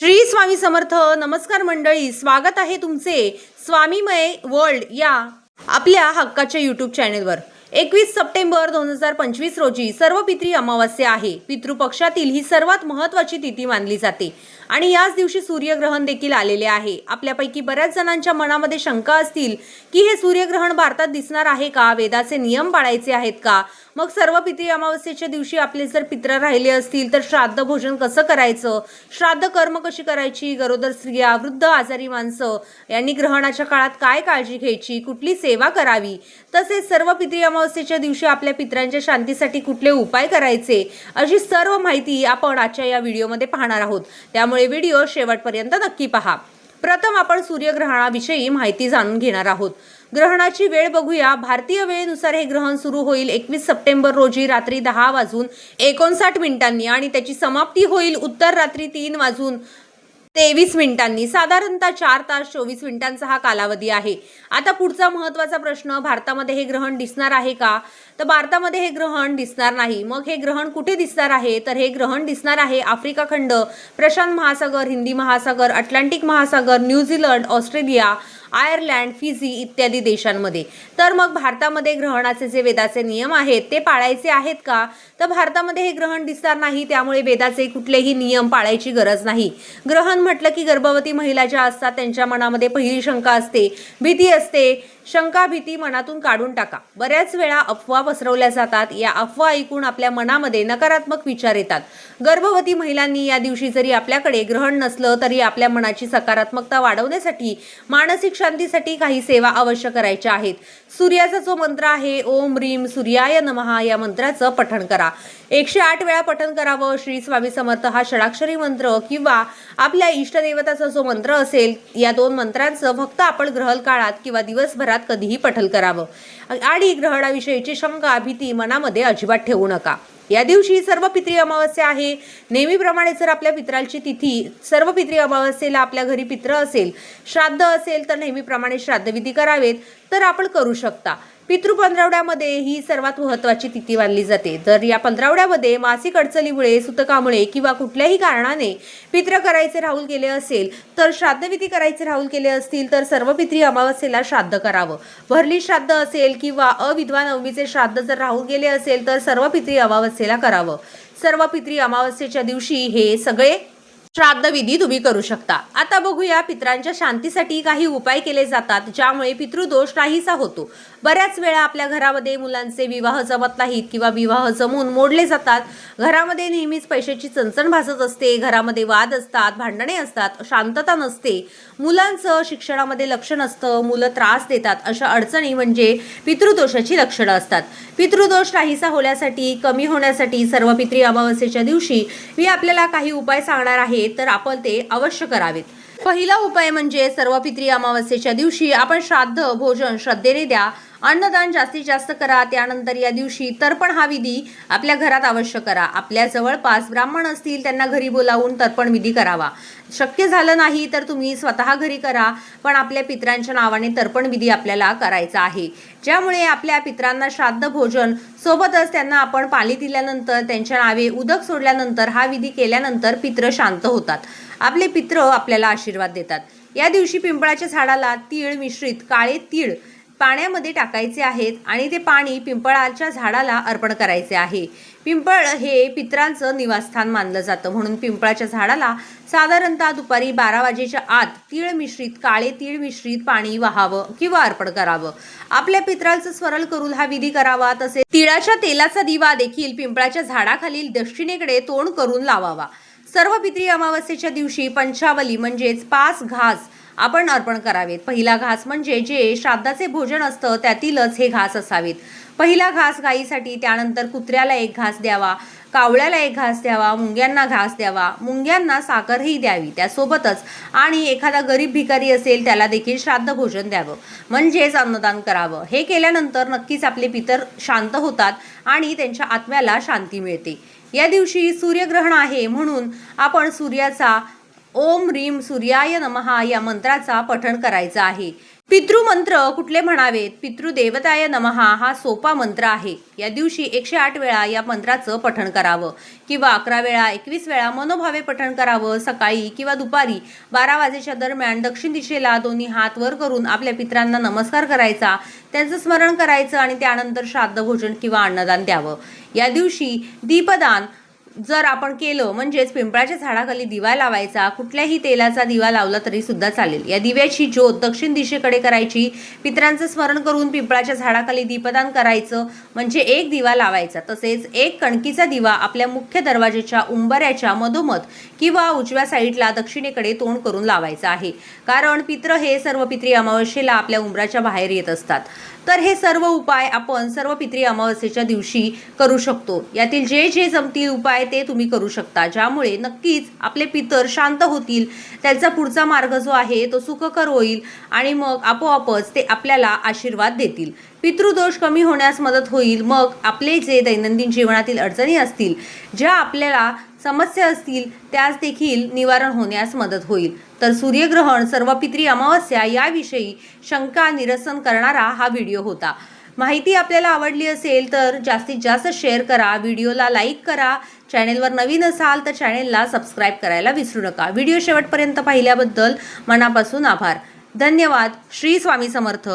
श्री स्वामी समर्थ नमस्कार मंडळी स्वागत आहे तुमचे स्वामीमय वर्ल्ड या आपल्या हक्काच्या यूट्यूब चॅनेलवर एकवीस सप्टेंबर दोन हजार पंचवीस रोजी सर्व पितृ अमावस्या आहे. पितृपक्षातील ही सर्वात महत्वाची तिथी मानली जाते. आणि याच दिवशी सूर्यग्रहण देखील आलेले आहे. आपल्यापैकी बऱ्याच जणांच्या मनामध्ये शंका असतील की हे सूर्यग्रहण भारतात दिसणार आहे का? वेदाचे नियम पाळायचे आहेत का? मग सर्व पितृ अमावस्येच्या दिवशी आपले जर पित्र राहिले असतील तर श्राद्ध भोजन कसं करायचं? श्राद्ध कर्म कशी करायची? गरोदर स्त्रिया वृद्ध आजारी माणसं यांनी ग्रहणाच्या काळात काय काळजी घ्यायची? कुठली सेवा करावी? तसेच सर्व पितृ अमावस्येच्या दिवशी आपल्या पित्रांच्या शांतीसाठी कुठले उपाय करायचे अशी सर्व माहिती आपण आजच्या या व्हिडिओमध्ये पाहणार आहोत. त्यामुळे व्हिडिओ शेवटपर्यंत नक्की पहा. प्रथम आपण सूर्यग्रहणाविषयी माहिती जाणून घेणार आहोत. ग्रहणाची वेळ बघूया. भारतीय वेळेनुसार हे ग्रहण सुरू होईल एकवीस सप्टेंबर रोजी रात्री दहा वाजून एकोणसाठ मिनिटांनी आणि त्याची समाप्ती होईल उत्तर रात्री तीन वाजून तेवीस मिनिटांनी. साधारणतः चार तास चोवीस मिनिटांचा हा कालावधी आहे. आता पुढचा महत्त्वाचा प्रश्न भारतामध्ये हे ग्रहण दिसणार आहे का? तर भारतामध्ये हे ग्रहण दिसणार नाही. मग हे ग्रहण कुठे दिसणार आहे? तर हे ग्रहण दिसणार आहे आफ्रिका खंड प्रशांत महासागर हिंदी महासागर अटलांटिक महासागर न्यूझीलंड ऑस्ट्रेलिया आयर्लंड फिजी इत्यादी देशांमध्ये. तर मग भारतामध्ये ग्रहणाचे जे वेदाचे नियम आहेत ते पाळायचे आहेत का? तर भारतामध्ये हे ग्रहण दिसणार नाही त्यामुळे वेदाचे कुठलेही नियम पाळायची गरज नाही. ग्रहण म्हटलं की गर्भवती महिला ज्या असतात त्यांच्या मनामध्ये पहिली शंका असते भीती असते. शंका भीती मनातून काढून टाका. बऱ्याच वेळा अफवा पसरवल्या जातात. या अफवा ऐकून आपल्या मनामध्ये नकारात्मक विचार येतात. गर्भवती महिलांनी या दिवशी जरी आपल्याकडे ग्रहण नसलं तरी आपल्या मनाची सकारात्मकता वाढवण्यासाठी मानसिक शांतीसाठी काही सेवा अवश्य करायच्या आहेत. सूर्याचा जो मंत्र आहे ओम रीम सूर्याय नमहा या मंत्राचं पठण करा. एकशे आठ वेळा पठन करावं श्री स्वामी समर्थ हा षडाक्षरी मंत्र किंवा आपल्या इष्टदेवताचा जो मंत्र असेल या दोन मंत्रांचं फक्त आपण ग्रहण काळात किंवा दिवसभरात कधीही पठन करावं. आणि ग्रहणाविषयीची शंका भीती मनामध्ये अजिबात ठेवू नका. या दिवशी सर्व पित्री अमावस्या आहे. नेहमीप्रमाणे जर आपल्या पित्रांची तिथी सर्व पित्री अमावस्येला आपल्या घरी पित्र असेल श्राद्ध असेल तर नेहमीप्रमाणे श्राद्धविधी करावेत. तर आपण करू शकता. पितृ पंधरवड्यामध्ये ही सर्वात महत्वाची तिथी मानली जाते. तर या पंधरवड्यामध्ये मासिक अडचणीमुळे सुतकामुळे किंवा कुठल्याही कारणाने पित्र करायचे राहुल गेले असेल तर श्राद्धविधी करायचे राहुल केले असतील तर सर्व पित्री अमावस्येला श्राद्ध करावं. भरली श्राद्ध असेल किंवा अविद्वान नवमीचे श्राद्ध जर राहुल गेले असेल तर सर्व पित्री अमावस्येला करावं. सर्व पित्री अमावस्येच्या दिवशी हे सगळे श्राद्धविधी तुम्ही करू शकता. आता बघूया पित्रांच्या शांतीसाठी काही उपाय केले जातात ज्यामुळे पितृदोष नाहीसा होतो. बऱ्याच वेळा आपल्या घरामध्ये मुलांचे विवाह जमत नाहीत किंवा विवाह जमून मोडले जातात. घरामध्ये नेहमीच पैशाची चणचण भासत असते घरामध्ये वाद असतात भांडणे असतात शांतता नसते. मुलांचं शिक्षणामध्ये लक्ष नसतं मुलं त्रास देतात. अशा अडचणी म्हणजे पितृदोषाची लक्षणं असतात. पितृदोष नाहीसा होण्यासाठी कमी होण्यासाठी सर्व पितृ अमावस्येच्या दिवशी मी आपल्याला काही उपाय सांगणार आहे. तर आपण ते अवश्य करावेत. पहिला उपाय म्हणजे सर्व पित्री अमावस्येच्या दिवशी आपण श्राद्ध भोजन श्रद्धेने द्या. अन्नदान जास्तीत जास्त करा त्यानंतर या दिवशी तर्पण हा विधी आपल्या घरात अवश्य करा. आपल्या जवळपास ब्राह्मण असतील त्यांना घरी बोलावून तर्पण विधी करावा. शक्य झालं नाही तर तुम्ही स्वतः घरी करा पण आपल्या पित्रांच्या नावाने तर्पण विधी आपल्याला करायचा आहे. ज्यामुळे आपल्या पित्रांना श्राद्ध भोजन सोबतच त्यांना आपण पाणी दिल्यानंतर त्यांच्या नावे उदक सोडल्यानंतर हा विधी केल्यानंतर पित्र शांत होतात. आपले पित्र आपल्याला आशीर्वाद देतात. या दिवशी पिंपळाच्या झाडाला तीळ मिश्रित काळे तीळ पाण्यामध्ये टाकायचे आहेत आणि ते पाणी पिंपळाच्या झाडाला अर्पण करायचे आहे. पिंपळ हे पित्रांचं निवासस्थान मानलं जातं. म्हणून पिंपळाच्या झाडाला साधारणतः दुपारी बारा वाजेच्या आत तीळ मिश्रित काळे तीळ मिश्रित पाणी वाहावं किंवा अर्पण करावं. आपल्या पित्रांचं स्वरल करून हा विधी करावा. तसेच तिळाच्या तेलाचा दिवा देखील पिंपळाच्या झाडाखालील दक्षिणेकडे तोंड करून लावावा. सर्व पित्री अमावस्येच्या दिवशी पंचावली म्हणजेच पाच घास आपण अर्पण करावेत. पहिला घास म्हणजे जे श्राद्धाचे भोजन असतं त्यातीलच हे घास असावेत. पहिला घास गाईसाठी त्यानंतर कुत्र्याला एक घास द्यावा कावळ्याला एक घास द्यावा मुंग्यांना घास द्यावा. मुंग्यांना साखरही द्यावी त्यासोबतच. आणि एखादा गरीब भिकारी असेल त्याला देखील श्राद्ध भोजन द्यावं. म्हणजेच अन्नदान करावं. हे केल्यानंतर नक्कीच आपले पितर शांत होतात आणि त्यांच्या आत्म्याला शांती मिळते. या दिवशी सूर्यग्रहण आहे म्हणून आपण सूर्याचा ओम रीम सूर्याय नमहा या मंत्राचा पठण करायचा आहे. पितृमंत्र कुठले म्हणावेत पितृदेवताय नमहा हा सोपा मंत्र आहे. या दिवशी एकशे आठ वेळा या मंत्राचं पठण करावं. किंवा अकरा वेळा एकवीस वेळा मनोभावे पठण करावं सकाळी किंवा दुपारी बारा वाजेच्या दरम्यान दक्षिण दिशेला दोन्ही हात वर करून आपल्या पित्रांना नमस्कार करायचा त्यांचं स्मरण करायचं आणि त्यानंतर श्राद्ध भोजन किंवा अन्नदान द्यावं. या दिवशी दीपदान जर आपण केलं म्हणजेच पिंपळाच्या झाडाखाली दिवा लावायचा कुठल्याही तेलाचा दिवा लावला तरी सुद्धा चालेल. या दिव्याची ज्योत दक्षिण दिशेकडे करायची पितरांचं स्मरण करून पिंपळाच्या झाडाखाली दीपदान करायचं म्हणजे एक दिवा लावायचा. तसेच एक कणकीचा दिवा आपल्या मुख्य दरवाजेच्या उंबऱ्याच्या मधोमध किंवा उजव्या साईडला दक्षिणेकडे तोंड करून लावायचं आहे. कारण पित्र हे सर्व पित्री अमावस्येला आपल्या उंबराच्या बाहेर येत असतात. तर हे सर्व उपाय आपण सर्व पितरी अमावस्येच्या दिवशी करू शकतो. यातील जे जे जमतील उपाय ते तुम्ही करू शकता. ज्यामुळे नक्कीच आपले पितर शांत होतील. त्यांचा पुढचा मार्ग जो आहे तो सुखकर होईल आणि मग आपोआपच ते आपल्याला आशीर्वाद देतील. पितृदोष कमी होण्यास मदत होईल. मग आपले जे दैनंदिन जीवनातील अडचणी असतील ज्या आपल्याला समस्या असतील त्यास देखील निवारण होण्यास मदत होईल. तर सूर्यग्रहण सर्व पित्री अमावस्या याविषयी शंका निरसन करणारा हा व्हिडिओ होता. माहिती आपल्याला आवडली असेल तर जास्तीत जास्त शेअर करा व्हिडिओला लाईक करा. चॅनेलवर नवीन असाल तर चॅनेलला सबस्क्राईब करायला विसरू नका. व्हिडिओ शेवटपर्यंत पाहिल्याबद्दल मनापासून आभार. धन्यवाद. श्री स्वामी समर्थ.